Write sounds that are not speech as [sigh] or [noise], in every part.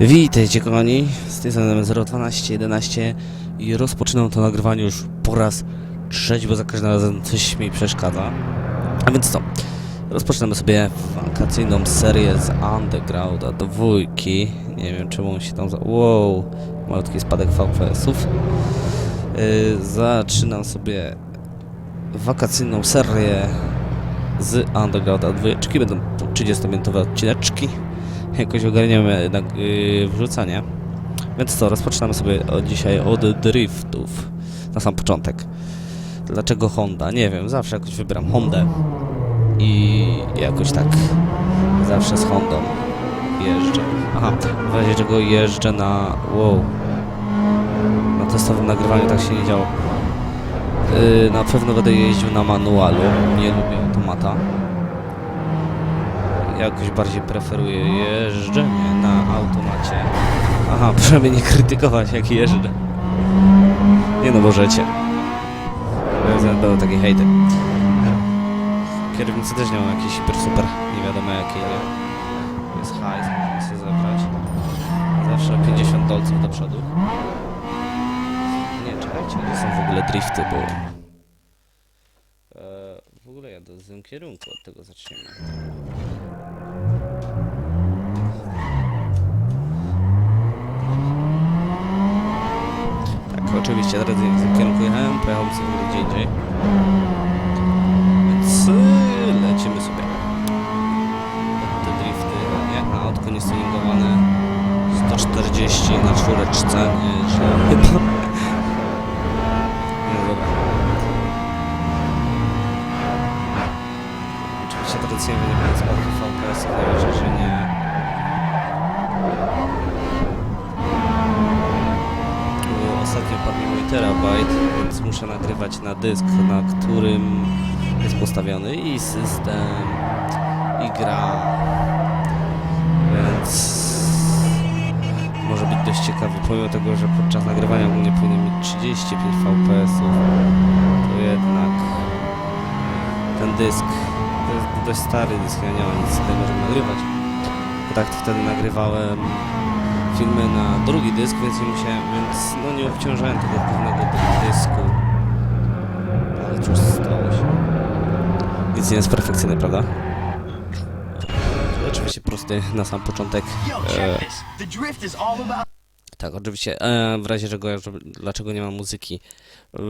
Witajcie kochani, z tej strony 01211 i rozpoczynam to nagrywanie już po raz trzeci, bo za każdym razem coś mi przeszkadza. A więc co? Rozpoczynamy sobie wakacyjną serię z Undergrounda dwójki. Nie wiem czemu on się tam za... Wow, malutki spadek VPS-ów. Yy, zaczynam sobie wakacyjną serię z Undergrounda dwójeczki. Będą 30-minutowe odcineczki jakoś ogarniemy jednak yy, wrzucanie. Więc co, rozpoczynamy sobie od dzisiaj od driftów. Na sam początek. Dlaczego Honda? Nie wiem, zawsze jakoś wybieram Hondę. I jakoś tak zawsze z Hondą jeżdżę. Aha, w razie czego jeżdżę na... wow. Na testowym nagrywaniu tak się nie działo. Yy, na pewno będę jeździł na manualu. Nie lubię automata jakoś bardziej preferuję jeżdżenie na automacie. Aha, [laughs] proszę mnie nie krytykować jak jeżdżę. Nie no, możecie. Będą takie hejty. Kierownicy też nie mam jakiś super super, nie wiadomo jakiej jest hajs, można sobie zebrać. Zawsze 50 dolców do przodu. Nie, czekajcie, to są w ogóle drifty, bo... E, w ogóle jadę w złym kierunku, od tego zaczniemy. Oczywiście, teraz w tym kierunku jechałem, pojechałem sobie gdzie indziej. Więc y, lecimy sobie. Te drifty, jak na autko niestuningowane 140 na czwóreczce, nie, że chyba. [laughs] na dysk, na którym jest postawiony i system, i gra. Więc może być dość ciekawy, pomimo tego, że podczas nagrywania ogólnie powinien mieć 35 fps-ów, to jednak ten dysk, to jest dość stary dysk, ja nie mam nic z tego, żeby nagrywać. Bo tak wtedy nagrywałem filmy na drugi dysk, więc nie musiałem, więc no nie obciążałem tego głównego dysku. Cóż stało się. Nic nie jest perfekcyjny, prawda? Oczywiście prosty na sam początek. E, tak, oczywiście, e, w razie czego, dlaczego nie ma muzyki. E,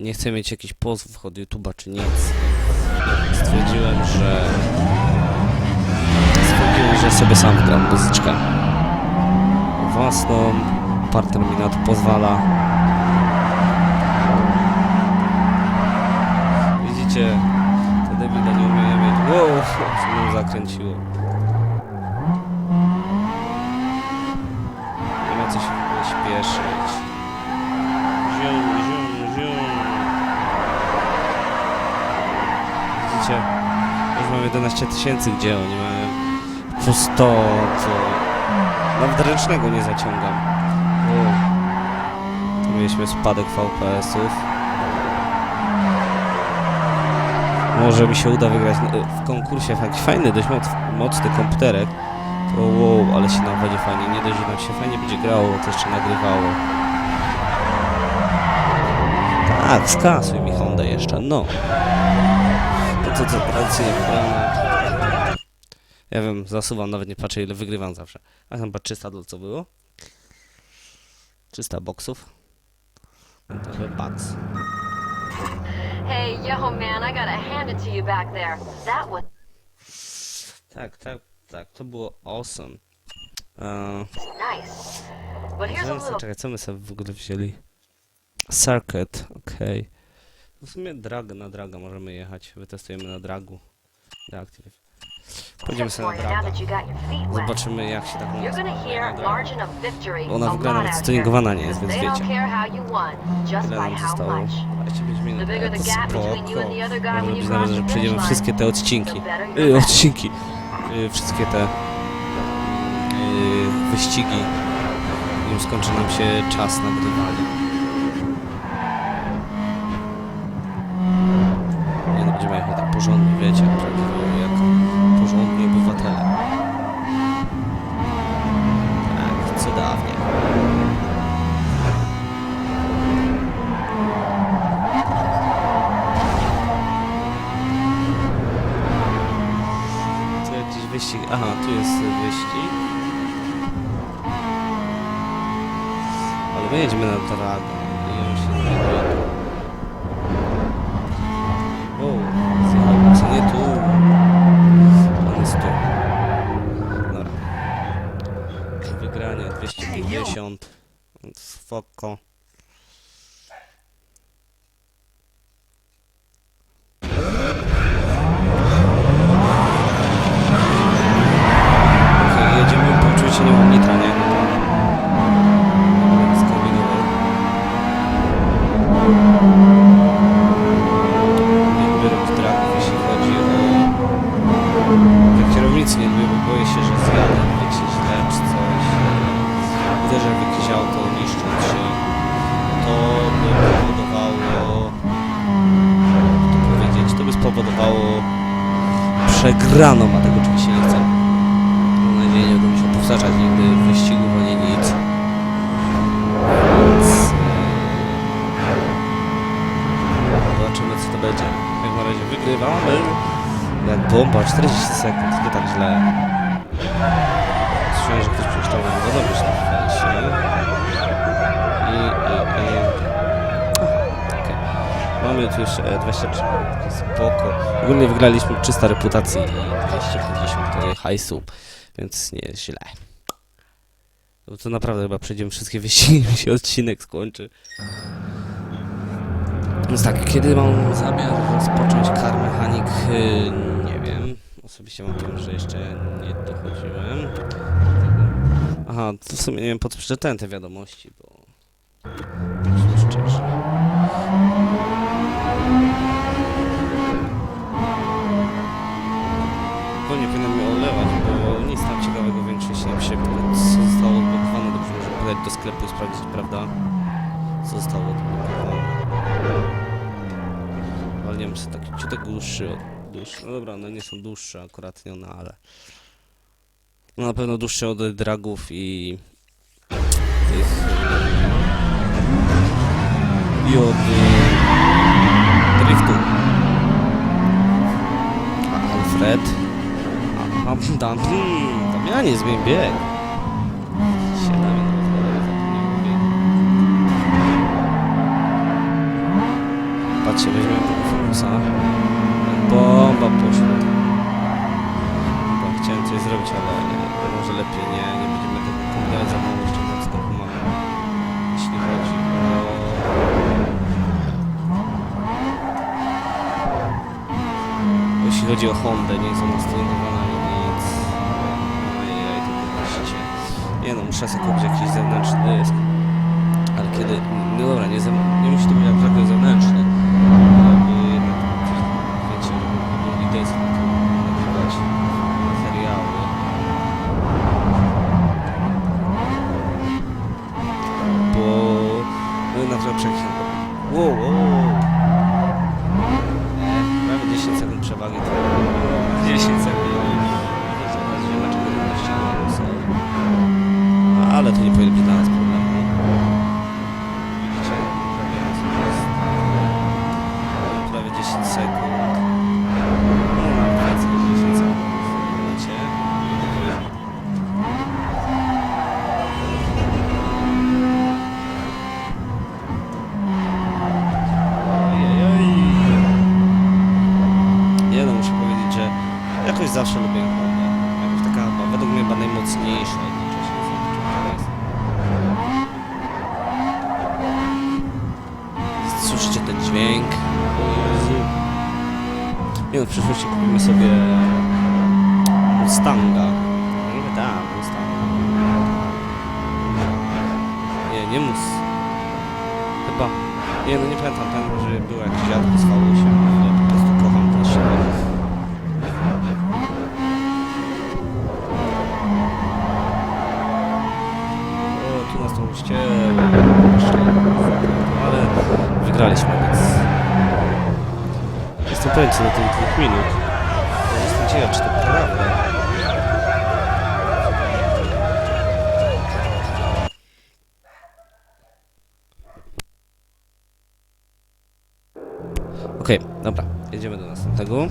nie chcę mieć jakichś pozwów od YouTube'a czy nic. Stwierdziłem, że... Stwierdziłem, że sobie sam gram muzyczkę. Własną, partner mi na to pozwala. Widzicie, te debile nie umieją mieć... Wow, [laughs] co mnie zakręciło. Nie ma co się śpieszyć. Zium, zium, zium. Widzicie? Już mam 11 tysięcy, gdzie oni mają po 100, to... Nawet ręcznego nie zaciągam. Wow. Tu mieliśmy spadek VPS-ów. Może mi się uda wygrać w konkursie taki fajny, dość moc, mocny komputerek. To wow, ale się nam będzie fajnie. Nie dość, że nam się fajnie będzie grało, to jeszcze nagrywało. Tak, skasuj mi Honda jeszcze, no. To co, co tradycyjnie wygramy. Ja wiem, zasuwam, nawet nie patrzę ile wygrywam zawsze. A tam chyba 300 dolców było. 300 boksów. No to chyba bucks. Hey, yo, man, I gotta hand it to you back there. That was Tak, tak, tak, to było awesome. Eee, nice. But here's a Zaraz, little czekaj, co my sobie w ogóle wzięli? Circuit, okej. W sumie drag na draga możemy jechać. Wytestujemy na dragu. Reactive. Pójdziemy sobie na wet. Zobaczymy jak się tak victory Ona jest out stuningowana nie jest, więc wiecie. Ile nam zostało? much. 25 minut. To other guy Może być nawet, że przejdziemy wszystkie te odcinki. Yy, odcinki. Yy, wszystkie te yy, wyścigi. Nim skończy nam się czas nagrywania. Nie no, będziemy jechać tak porządnie, wiecie, jak, prawdziwie, jak porządni obywatele. Tak, co My jedziemy na Dragon i on się znajduje tu. O, zjechał, co nie tu. On jest tu. Dobra. Wygranie 250. Spoko. Okej, jedziemy, poczuć się nie mam nitra, nie? Skombinował. Nie lubię robić dragów, jeśli chodzi o... Ja kierownicy nie lubię, bo boję się, że zjadę, wiecie, źle czy coś. Uderzę w jakieś auto, niszcząc się. To by powodowało... Jak to powiedzieć? To by spowodowało przegraną, a tego oczywiście nie chcę. Mam nadzieję, nie będę musiał powtarzać nigdy wyścigów ani nic. Więc... e, Zobaczymy co to będzie. Jak na razie wygrywamy. Jak bomba, 40 sekund, nie tak źle. Słyszałem, że ktoś przeczytał go dobrze na fejsie. I, i, i... Okej. Jeszcze e, 23. Spoko. Ogólnie wygraliśmy 300 reputacji i 250 tutaj hajsu, więc nie jest źle. No to naprawdę chyba przejdziemy wszystkie wyścigi, [laughs] mi się odcinek skończy. Więc tak, kiedy mam zamiar rozpocząć Car Mechanic? Yy, nie wiem. Osobiście mam powiem, że jeszcze nie dochodziłem. Aha, to w sumie nie wiem po co przeczytałem te wiadomości, bo... Nie czy taki ciutek dłuższy od dłuższy. No dobra, one nie są dłuższe akurat, nie one, ale... No na pewno dłuższe od dragów i... i od... y, driftu. Alfred... A, a, Dan, hmm, Damianie, zmień bieg. Się Damian rozwalał, zapomniałem biegu. Patrzcie, weźmiemy tego fokusa. Bomba poszła. Bo chciałem coś zrobić, ale może lepiej nie. Nie będziemy tego kombinować za mało jeszcze skoku mamy. Jeśli chodzi o... Jeśli chodzi o Hondę, nie jest ona stunowana ani nic. Ajaj, to wypuśćcie. Nie no, muszę sobie kupić jakiś zewnętrzny dysk. Ale kiedy... No dobra, nie, zem... nie musi to być absolutnie zewnętrzny. Aby jednak, wiecie, drugi dysk na to nagrywać materiały. Bo... No na przykład przeklinam. Wow, wow, wow. Nie, prawie 10 sekund przewagi to 10 sekund. Mustanga. No tak, Mustang. Nie, nie Mus. Chyba. Nie no, nie pamiętam, ten może był jakiś dziad, wysłało się, ale po prostu kocham ten silnik. O, tu nas to ścięło. Ale wygraliśmy, więc... Jestem pewien co do tych dwóch minut. Ciekaw, czy to prawda. Okej, dobra, jedziemy do następnego.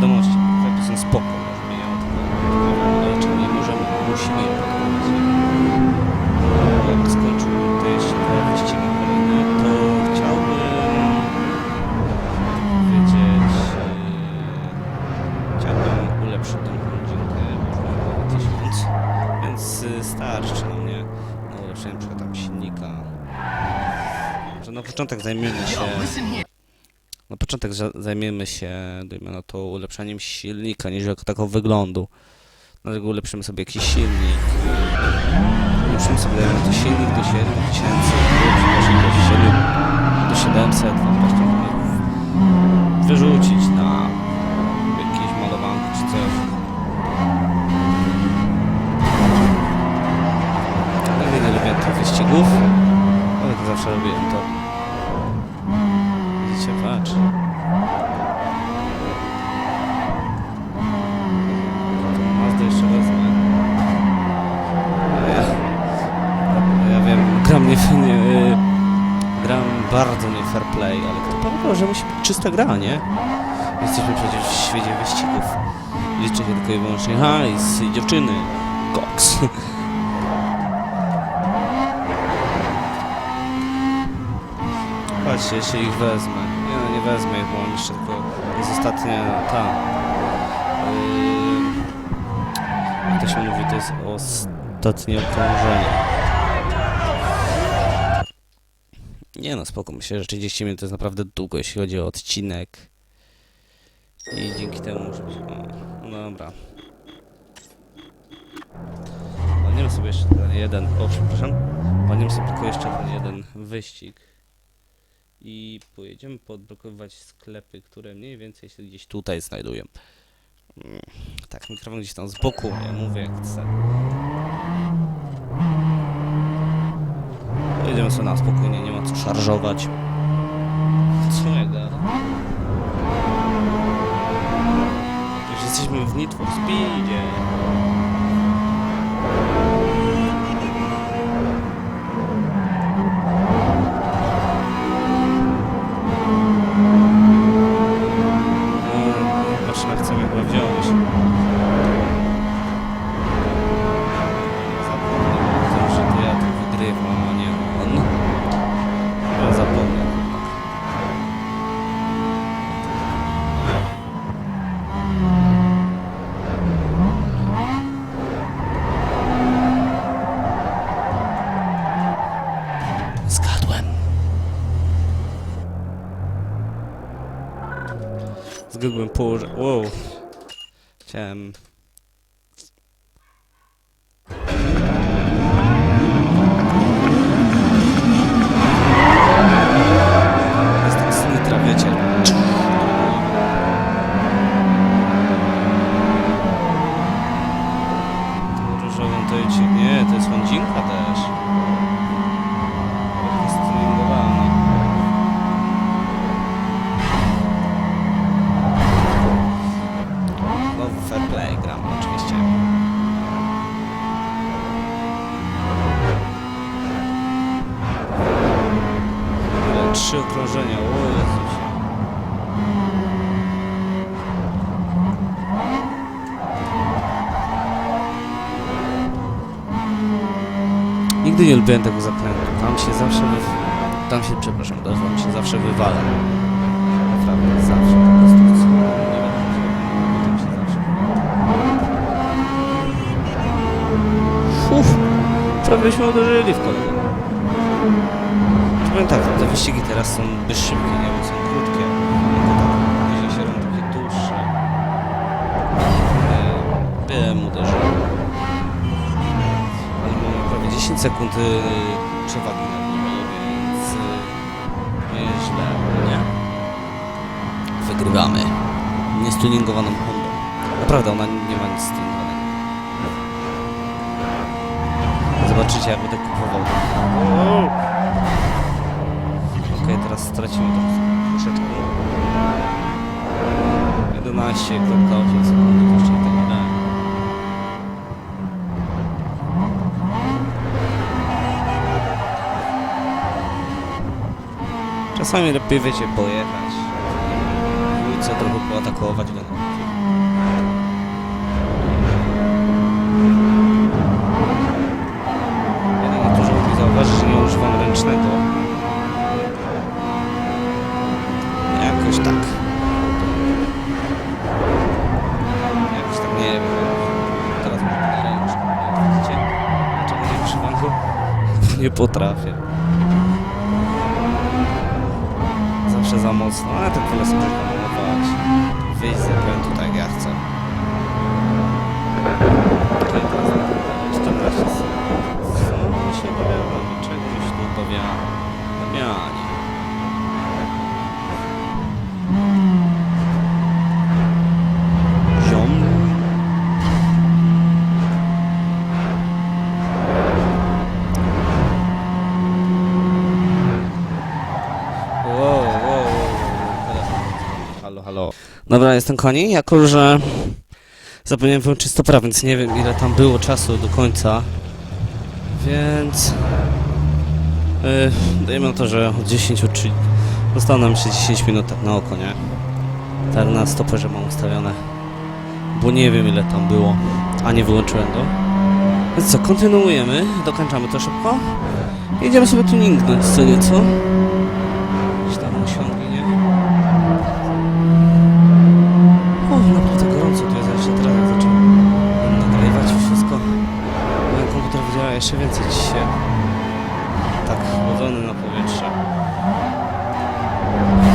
Wiadomości. Sklepy są spoko, odkrywać. Ale czy nie możemy, musimy je odkrywać. Jak skończył te wyścigi kolejne, to chciałbym powiedzieć, e, chciałbym ulepszyć tą rodzinkę o 1000, więc e, starczy na mnie na ulepszenie np. tam silnika. Że na początek zajmiemy się... Za- zajmiemy się, dajmy na to, ulepszaniem silnika, niż jako takiego wyglądu. Dlatego ulepszymy sobie jakiś silnik. Ulepszymy sobie, dajmy na to, silnik do 7000, może do 7, do 700, no właśnie wyrzucić na jakieś malowanko czy coś. Nigdy nie lubię tych wyścigów, ale to zawsze robiłem to. Widzicie, patrz. To Mazda jeszcze wezmę. A ja, ja wiem, gram nie, nie y, gram bardzo nie fair play, ale kto powiedział, że musi być czysta gra, nie? Jesteśmy przecież w świecie wyścigów. Liczy się tylko i wyłącznie hajs i dziewczyny. Koks. Patrzcie, jeszcze ich wezmę. Nie, no nie wezmę ich, bo mam jeszcze tylko... Jest ostatnia... ta... Yy, to się mówi, to jest ostatnie okrążenie. Nie no, spoko, myślę, że 30 minut to jest naprawdę długo, jeśli chodzi o odcinek. I dzięki temu może być... O, no dobra. Walniemy sobie jeszcze ten jeden... O, przepraszam. Walniemy sobie tylko jeszcze ten jeden wyścig. I pojedziemy podblokowywać sklepy, które mniej więcej się gdzieś tutaj znajdują. Mm, Tak, mikrofon gdzieś tam z boku, ja mówię jak chcę. Pojedziemy sobie na spokojnie, nie ma co szarżować. Co ja gadam? Już jesteśmy w Need for Speedzie. Zgadłem położenie. Wow. Chciałem. Nigdy nie lubiłem tego zakrętu. Tam się zawsze wy... Tam się, przepraszam, tam się zawsze wywala. Naprawdę, zawsze po prostu. Tam się zawsze Uf, prawie byśmy uderzyli w kolego. Powiem tak, te wyścigi teraz są dość szybkie, nie wiem, są krótkie. 10 sekund y, przewagi nad nimi, więc y, nie, nagrywamy niestuningowaną Hondą. Naprawdę, ona nie ma nic stuningowanego. Zobaczycie, jak będę kupował. Okej, teraz stracimy troszeczkę. 11,8 sekundy, jeszcze tak Czasami lepiej wiecie pojechać. Co trochę poatakować go. Jedyne to, że mógł zauważyć, że nie używam ręcznego. Jakoś tak. Tak nie wiem. Teraz mam na ręczny. Dlaczego nie używam go? [laughs] Nie potrafię. Zawsze za mocno, ale tak wolę sobie hamować. Wyjść z zakrętu tak ja chcę. Okej, teraz 14 sekund. Co my się obawiamy? Czegoś tu obawiamy. Damianie. Ziom. Wow, wow, wow. Halo, halo. Dobra, jestem koni, jako że zapomniałem wyłączyć stopera, więc nie wiem ile tam było czasu do końca. Więc... Yy, dajmy na to, że od 10 czy... Zostało nam jeszcze 10 minut tak na oko, nie? Tak na stoperze mam ustawione. Bo nie wiem ile tam było, a nie wyłączyłem to. Więc co, kontynuujemy, dokończamy to szybko. Jedziemy sobie tuningnąć co nieco. Gdzieś tam osiągi, nie? O, naprawdę gorąco tu jest, a jeszcze teraz jak zacząłem nagrywać i wszystko. Mój komputer wydziała jeszcze więcej dzisiaj. Tak, chłodzony na powietrze.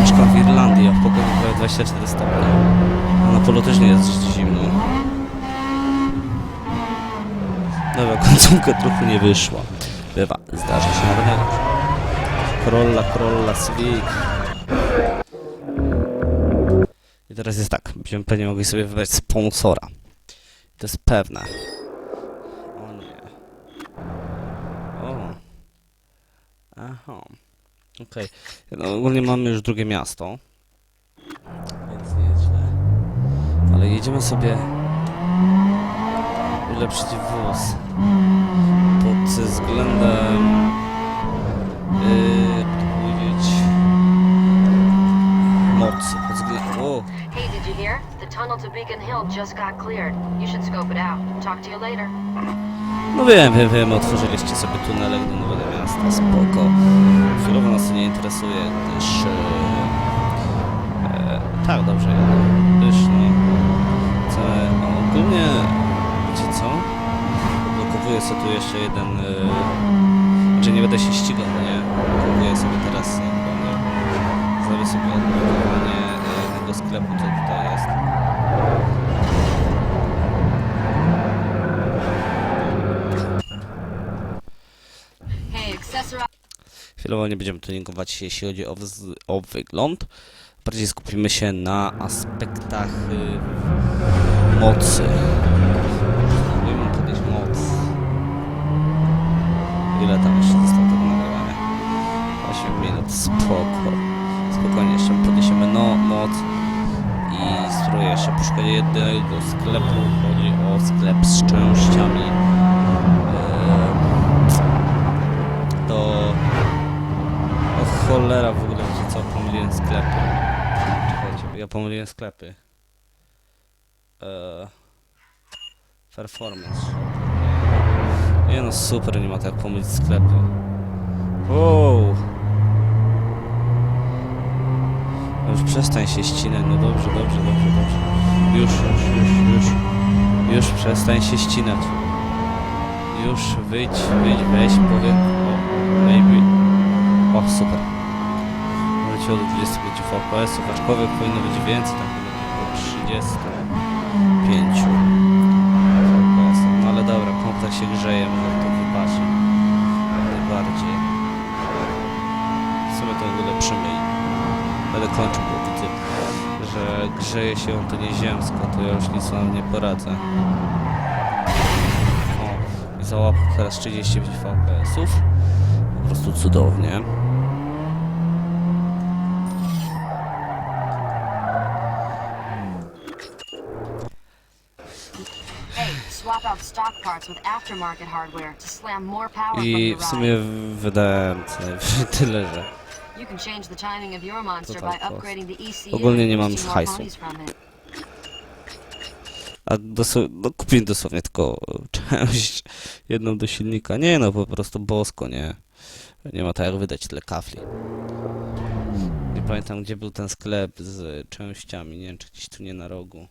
Mieszkam w Irlandii, a w pokoju prawie 24 stopnie. A na polu też nie jest zimno. Dobra, końcówka trochę nie wyszła. Bywa, zdarza się nawet. Krolla, krolla, swig. I teraz jest tak, będziemy pewnie mogli sobie wybrać sponsora. To jest pewne. Aha. Okej. No, ogólnie mamy już drugie miasto. Więc nie jest źle. Ale jedziemy sobie ulepszyć wóz. Pod względem... Yy, jak to powiedzieć... Mocy. Tunnel to Beacon Hill just got cleared. You should scope it out. Talk to you later. No wiem, wiem, wiem, otworzyliście sobie tunelek do Nowego Miasta, spoko. Chwilowo nas to nie interesuje, gdyż... E, e, tak, dobrze, gdyż no... Co, no, ogólnie... Wiecie co? Odblokowuję sobie tu jeszcze jeden... E, znaczy nie będę się ścigał, no nie? Odblokowuję sobie teraz... e, Chyba nie. Zrobię sobie odblokowanie e, tego sklepu, co tutaj jest. Chwilowo nie będziemy tuningować, jeśli chodzi o, o wygląd. Bardziej skupimy się na aspektach y, mocy. Spróbujmy podnieść moc. Ile tam jeszcze zostało tego nagrywania? 8 minut, spoko. Spokojnie, jeszcze podniesiemy no, moc. Spróbuję jeszcze poszukać jednego sklepu. Chodzi o sklep z częściami. Yy, do o cholera w ogóle, wiecie co, pomyliłem sklepy. Czekajcie, ja pomyliłem sklepy. Eee, performance. Nie no, super, nie ma tak pomylić sklepy. No Już przestań się ścinać, no dobrze, dobrze, dobrze, dobrze. Już, już, już, już. Już przestań się ścinać. Już wyjdź, wyjdź, weź, powiem. O, baby. O, super. Leciło do 25 FPS, aczkolwiek powinno być więcej, tam chyba około 35 FPS. No ale dobra, komputer się grzeje, może to wybaczy. Najbardziej. Sobie to w ogóle. Kończył, bo widzę, że grzeje się on to nieziemsko, to ja już nic wam nie poradzę. O, i załapał teraz 35 FPS-ów. Po prostu cudownie. I w sumie wydałem tyle, [laughs] że You can change the timing of your monster Total by cost. upgrading the ECU Ogólnie nie mam more hajsu. A dosł- no, kupiłem dosłownie tylko część jedną do silnika. Nie no, po prostu bosko, nie. Nie ma tak jak wydać tyle kafli. Nie pamiętam gdzie był ten sklep z częściami, nie wiem czy gdzieś tu nie na rogu.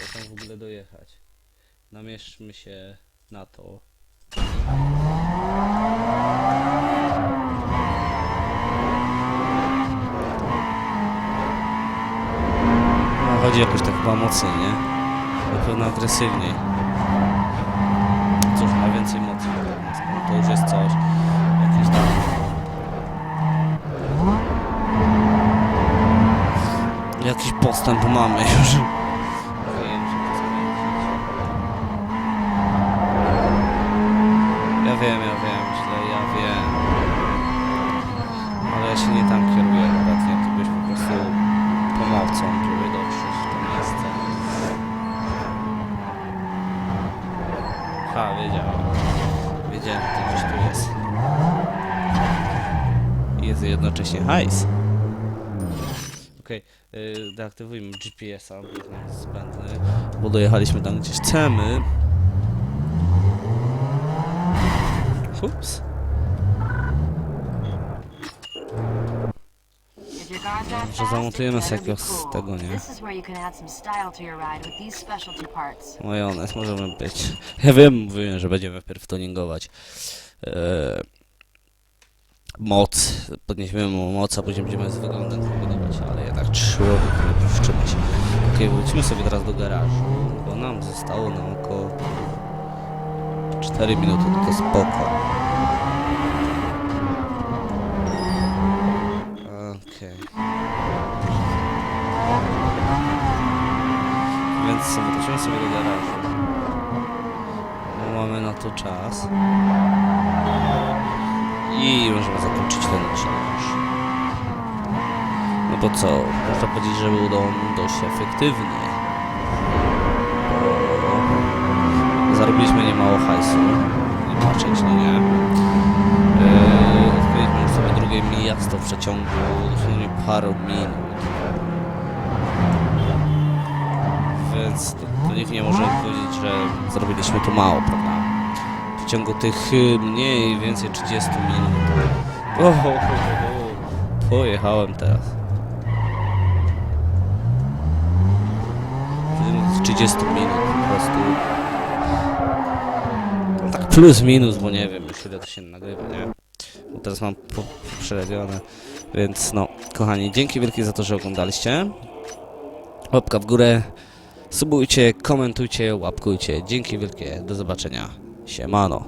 Jak tam w ogóle dojechać? Namieszczmy się na to. No, chodzi jakoś tak chyba mocniej, nie? Na pewno agresywniej. Cóż, ma więcej mocy. To już jest coś. Jakiś tam... Jakiś postęp mamy już. Wiem, ja wiem, źle, ja wiem. Ale ja się nie tam kieruję akurat, nie? Ty byś po prostu pomocą, żeby dotrzeć w to miejsce. Ha, wiedziałem. Wiedziałem, że to gdzieś tu jest. Jest jednocześnie hajs. Okej, okay, deaktywujmy GPS-a, bo jest zbędny, bo dojechaliśmy tam gdzieś chcemy. Ups. Może zamontujemy sobie jakiegoś z tego, nie? This is where you can add some style to your ride with these specialty parts. Majonez, możemy być. Ja wiem, mówiłem, że będziemy wpierw tuningować e, moc, podniesiemy mu moc, a później będziemy z wyglądem kombinować, ale jednak człowiek nie powstrzymać. Okej, wrócimy sobie teraz do garażu, bo nam zostało na około 4 minuty, to spoko. Okej. Więc sobie wrócimy sobie do garażu. Bo mamy na to czas. I możemy zakończyć ten odcinek już. No bo co? Można powiedzieć, że był on dość efektywny. Zarobiliśmy niemało hajsu. Nie patrzeć, no nie. Yy, już sobie drugie miasto w przeciągu dosłownie paru minut. Więc to, to nikt nie może powiedzieć, że zrobiliśmy tu mało, prawda? W ciągu tych y, mniej więcej 30 minut. O, ho, ho, ho. Pojechałem teraz. W ciągu tych 30 minut po prostu. Plus minus, bo nie wiem ile to się nagrywa, nie? Bo teraz mam przerobione. Więc no, kochani, dzięki wielkie za to, że oglądaliście. Łapka w górę. Subujcie, komentujcie, łapkujcie. Dzięki wielkie. Do zobaczenia. Siemano.